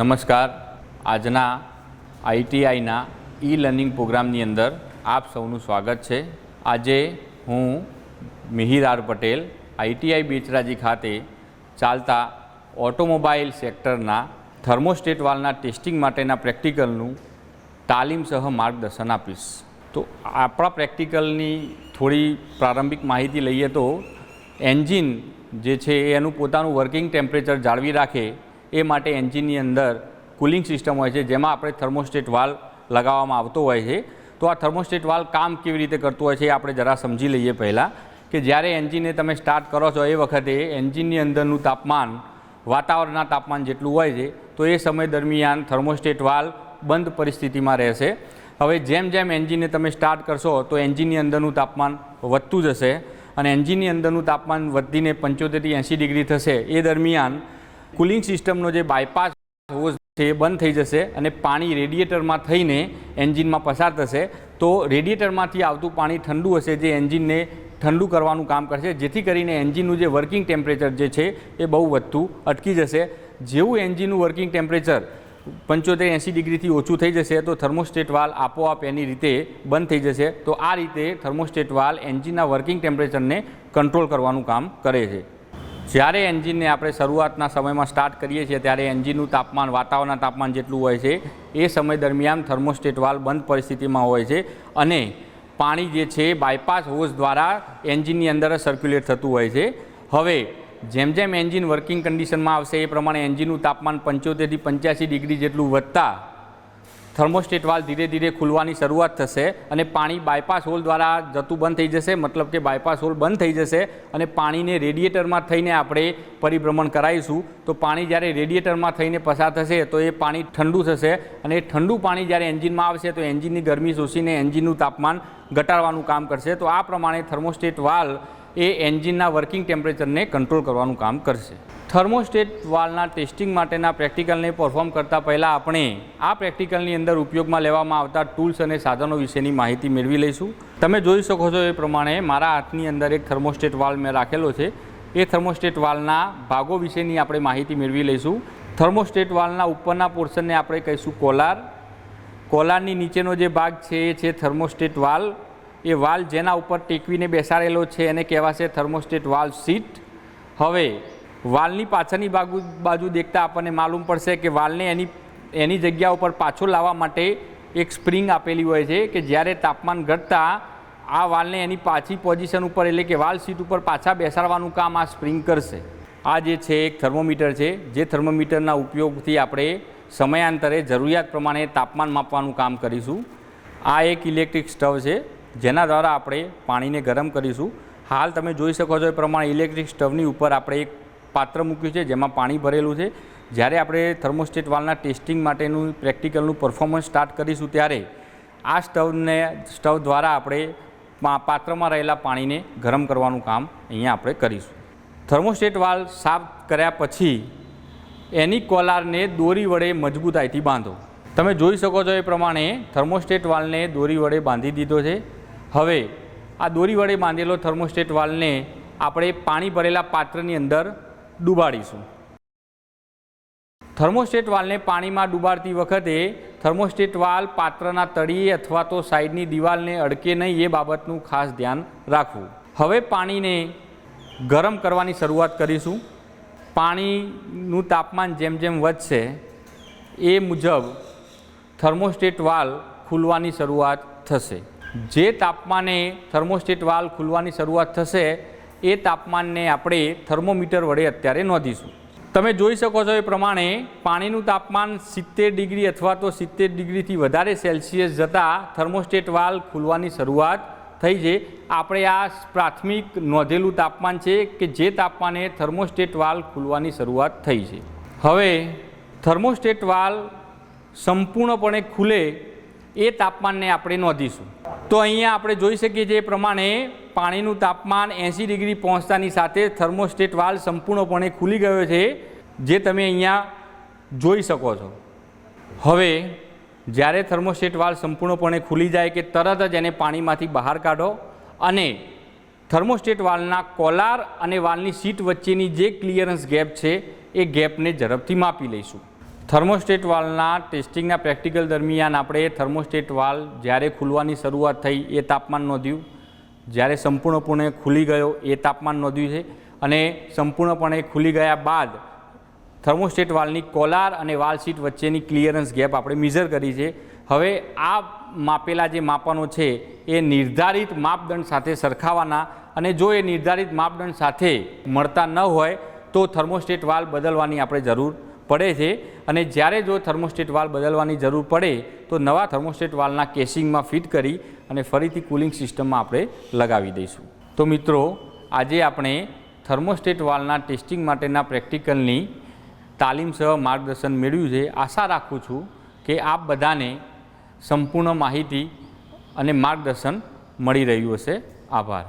નમસ્કાર. આજના આઈટીઆઈના e learning પ્રોગ્રામની અંદર આપ સૌનું સ્વાગત છે. આજે હું મિહિર આર પટેલ, આઈટીઆઈ બેચરાજી ખાતે ચાલતા ઓટોમોબાઈલ સેક્ટરના થર્મોસ્ટેટ વાલના ટેસ્ટિંગ માટેના પ્રેક્ટિકલનું તાલીમ સહ માર્ગદર્શન આપીશ. તો આપણા પ્રેક્ટિકલની થોડી પ્રારંભિક માહિતી લઈએ તો એન્જિન જે છે એનું પોતાનું વર્કિંગ ટેમ્પરેચર જાળવી રાખે એ માટે એન્જિનની અંદર કુલિંગ સિસ્ટમ હોય છે, જેમાં આપણે થર્મોસ્ટેટ વાલ લગાવવામાં આવતો હોય છે. તો આ થર્મોસ્ટેટ વાલ કામ કેવી રીતે કરતું હોય છે એ આપણે જરા સમજી લઈએ પહેલાં, કે જ્યારે એન્જિનને તમે સ્ટાર્ટ કરો છો એ વખતે એન્જિનની અંદરનું તાપમાન, વાતાવરણના તાપમાન જેટલું હોય છે, તો એ સમય દરમિયાન થર્મોસ્ટેટ વાલ બંધ પરિસ્થિતિમાં રહેશે. હવે જેમ જેમ એન્જિનને તમે સ્ટાર્ટ કરશો, તો એન્જિનની અંદરનું તાપમાન વધતું જશે અને એન્જિનની અંદરનું તાપમાન વધીને પંચોતેરથી એંસી ડિગ્રી થશે. એ દરમિયાન કુલિંગ સિસ્ટમનો જે બાયપાસ હોઝ છે એ બંધ થઈ જશે અને પાણી રેડિએટરમાં થઈને એન્જિનમાં પસાર થશે, તો રેડિએટરમાંથી આવતું પાણી ઠંડુ હશે, જે એન્જિનને ઠંડુ કરવાનું કામ કરશે, જેથી કરીને એન્જિનનું જે વર્કિંગ ટેમ્પરેચર જે છે એ બહુ વધતું અટકી જશે. જેવું એન્જિનનું વર્કિંગ ટેમ્પરેચર પંચોતેર એંસી ડિગ્રીથી ઓછું થઈ જશે, તો થર્મોસ્ટેટ વાલ આપોઆપ એની રીતે બંધ થઈ જશે. તો આ રીતે થર્મોસ્ટેટ વાલ એન્જિનના વર્કિંગ ટેમ્પરેચરને કંટ્રોલ કરવાનું કામ કરે છે. જ્યારે એન્જિનને આપણે શરૂઆતના સમયમાં સ્ટાર્ટ કરીએ છીએ, ત્યારે એન્જિનનું તાપમાન, વાતાવરણના તાપમાન જેટલું હોય છે, એ સમય દરમિયાન થર્મોસ્ટેટ વાલ બંધ પરિસ્થિતિમાં હોય છે અને પાણી જે છે બાયપાસ હોઝ દ્વારા એન્જિનની અંદર સર્ક્યુલેટ થતું હોય છે. હવે, જેમ જેમ એન્જિન વર્કિંગ કન્ડિશનમાં આવશે, એ પ્રમાણે એન્જિનનું તાપમાન પંચોતેરથી પંચ્યાસી ડિગ્રી જેટલું વધતા થર્મોસ્ટેટ વાલ ધીરે ધીરે ખુલવાની શરૂઆત થશે અને પાણી બાયપાસ હોલ દ્વારા જતું બંધ થઈ જશે, મતલબ કે બાયપાસ હોલ બંધ થઈ જશે અને પાણીને રેડિએટરમાં થઈને આપણે પરિભ્રમણ કરાવીશું. તો પાણી જ્યારે રેડિએટરમાં થઈને પસાર થશે તો એ પાણી ઠંડુ થશે અને ઠંડુ પાણી જ્યારે એન્જિનમાં આવશે તો એન્જિનની ગરમી શોષીને એન્જિનનું તાપમાન ઘટાડવાનું કામ કરશે. તો આ પ્રમાણે થર્મોસ્ટેટ વાલ એ એન્જિનના વર્કિંગ ટેમ્પરેચરને કંટ્રોલ કરવાનું કામ કરશે. થર્મોસ્ટેટ વાલના ટેસ્ટિંગ માટેના પ્રેક્ટિકલને પરફોર્મ કરતાં પહેલાં આપણે આ પ્રેક્ટિકલની અંદર ઉપયોગમાં લેવામાં આવતા ટૂલ્સ અને સાધનો વિશેની માહિતી મેળવી લઈશું. તમે જોઈ શકો છો એ પ્રમાણે મારા હાથની અંદર એક થર્મોસ્ટેટ વાલ મેં રાખેલો છે. એ થર્મોસ્ટેટ વાલના ભાગો વિશેની આપણે માહિતી મેળવી લઈશું. થર્મોસ્ટેટ વાલના ઉપરના પોર્શનને આપણે કહીશું કોલાર. કોલારની નીચેનો જે ભાગ છે એ છે થર્મોસ્ટેટ વાલ. એ વાલ જેના ઉપર ટેકવીને બેસાડેલો છે એને કહેવાશે થર્મોસ્ટેટ વાલ સીટ હવે વાલની પાછળની બાજુ બાજુ દેખતા આપણને માલુમ પડશે કે વાલને એની એની જગ્યા ઉપર પાછો લાવવા માટે એક સ્પ્રિંગ આપેલી હોય છે કે જ્યારે તાપમાન ઘટતા આ વાલને એની પાછી પોઝિશન ઉપર એટલે કે વાલ સીટ ઉપર પાછા બેસાડવાનું કામ આ સ્પ્રિંગ કરશે. આ જે છે એક થર્મોમીટર છે, જે થર્મોમીટરના ઉપયોગથી આપણે સમયાંતરે જરૂરિયાત પ્રમાણે તાપમાન માપવાનું કામ કરીશું. આ એક ઇલેક્ટ્રિક સ્ટવ છે, જેના દ્વારા આપણે પાણીને ગરમ કરીશું. હાલ તમે જોઈ શકો છો એ પ્રમાણે ઇલેક્ટ્રિક સ્ટવની ઉપર આપણે એક પાત્ર મૂક્યું છે, જેમાં પાણી ભરેલું છે. જ્યારે આપણે થર્મોસ્ટેટ વાલના ટેસ્ટિંગ માટેનું પ્રેક્ટિકલનું પરફોર્મન્સ સ્ટાર્ટ કરીશું ત્યારે આ સ્ટવને, સ્ટવ દ્વારા આપણે પાત્રમાં રહેલા પાણીને ગરમ કરવાનું કામ અહીંયા આપણે કરીશું. થર્મોસ્ટેટ વાલ સાફ કર્યા પછી એની કોલારને દોરી વડે મજબૂતાઈથી બાંધો. તમે જોઈ શકો છો એ પ્રમાણે થર્મોસ્ટેટ વાલને દોરી વડે બાંધી દીધો છે. હવે આ દોરી વડે બાંધેલો થર્મોસ્ટેટ વાલને આપણે પાણી ભરેલા પાત્રની અંદર ડૂબાડીશું. થર્મોસ્ટેટ વાલને પાણીમાં ડૂબાડતી વખતે થર્મોસ્ટેટ વાલ પાત્રના તળિયે અથવા તો સાઈડની દિવાલને અડકે નહીં એ બાબતનું ખાસ ધ્યાન રાખવું. હવે પાણીને ગરમ કરવાની શરૂઆત કરીશું. પાણીનું તાપમાન જેમ જેમ વધશે એ મુજબ થર્મોસ્ટેટ વાલ ખુલવાની શરૂઆત થશે. જે તાપમાને થર્મોસ્ટેટ વાલ ખુલવાની શરૂઆત થશે એ તાપમાનને આપણે થર્મોમીટર વડે અત્યારે નોંધીશું. તમે જોઈ શકો છો એ પ્રમાણે પાણીનું તાપમાન સિત્તેર ડિગ્રી અથવા તો સિત્તેર ડિગ્રીથી વધારે સેલ્સિયસ જતાં થર્મોસ્ટેટ વાલ ખુલવાની શરૂઆત થઈ છે. આપણે આ પ્રાથમિક નોંધેલું તાપમાન છે કે જે તાપમાને થર્મોસ્ટેટ વાલ ખુલવાની શરૂઆત થઈ છે. હવે થર્મોસ્ટેટ વાલ સંપૂર્ણપણે ખુલે એ તાપમાનને આપણે નોંધીશું. તો અહીંયા આપણે જોઈ શકીએ છીએ એ પ્રમાણે પાણીનું તાપમાન એંસી ડિગ્રી પહોંચતાની સાથે થર્મોસ્ટેટ વાલ સંપૂર્ણપણે ખુલી ગયો છે, જે તમે અહીંયા જોઈ શકો છો. હવે, જ્યારે થર્મોસ્ટેટ વાલ સંપૂર્ણપણે ખુલી જાય કે તરત જ એને પાણીમાંથી બહાર કાઢો અને થર્મોસ્ટેટ વાલના કોલાર અને વાલની સીટ વચ્ચેની જે ક્લિયરન્સ ગેપ છે, એ ગેપને ઝડપથી માપી લઈશું. થર્મોસ્ટેટ વાલના ટેસ્ટિંગના પ્રેક્ટિકલ દરમિયાન આપણે થર્મોસ્ટેટ વાલ જ્યારે ખુલવાની શરૂઆત થઈ, એ તાપમાન નોંધ્યું. જ્યારે સંપૂર્ણપણે ખુલી ગયો એ તાપમાન નોંધ્યું છે અને સંપૂર્ણપણે ખુલી ગયા બાદ થર્મોસ્ટેટ વાલની કોલાર અને વાલ શીટ વચ્ચેની ક્લિયરન્સ ગેપ આપણે મેઝર કરી છે. હવે આ માપેલા જે માપનો છે એ નિર્ધારિત માપદંડ સાથે સરખાવાના અને જો એ નિર્ધારિત માપદંડ સાથે મળતા ન હોય તો થર્મોસ્ટેટ વાલ બદલવાની આપણે જરૂર પડે છે અને જ્યારે જો થર્મોસ્ટેટ વાલ બદલવાની જરૂર પડે તો નવા થર્મોસ્ટેટ વાલના કેસિંગમાં ફિટ કરી અને ફરીથી કુલિંગ સિસ્ટમમાં આપણે લગાવી દઈશું. તો મિત્રો, આજે આપણે થર્મોસ્ટેટ વાલના ટેસ્ટિંગ માટેના પ્રેક્ટિકલની તાલીમ સહ માર્ગદર્શન મેળવ્યું છે. આશા રાખું છું કે આપ બધાને સંપૂર્ણ માહિતી અને માર્ગદર્શન મળી રહ્યું હશે. આભાર.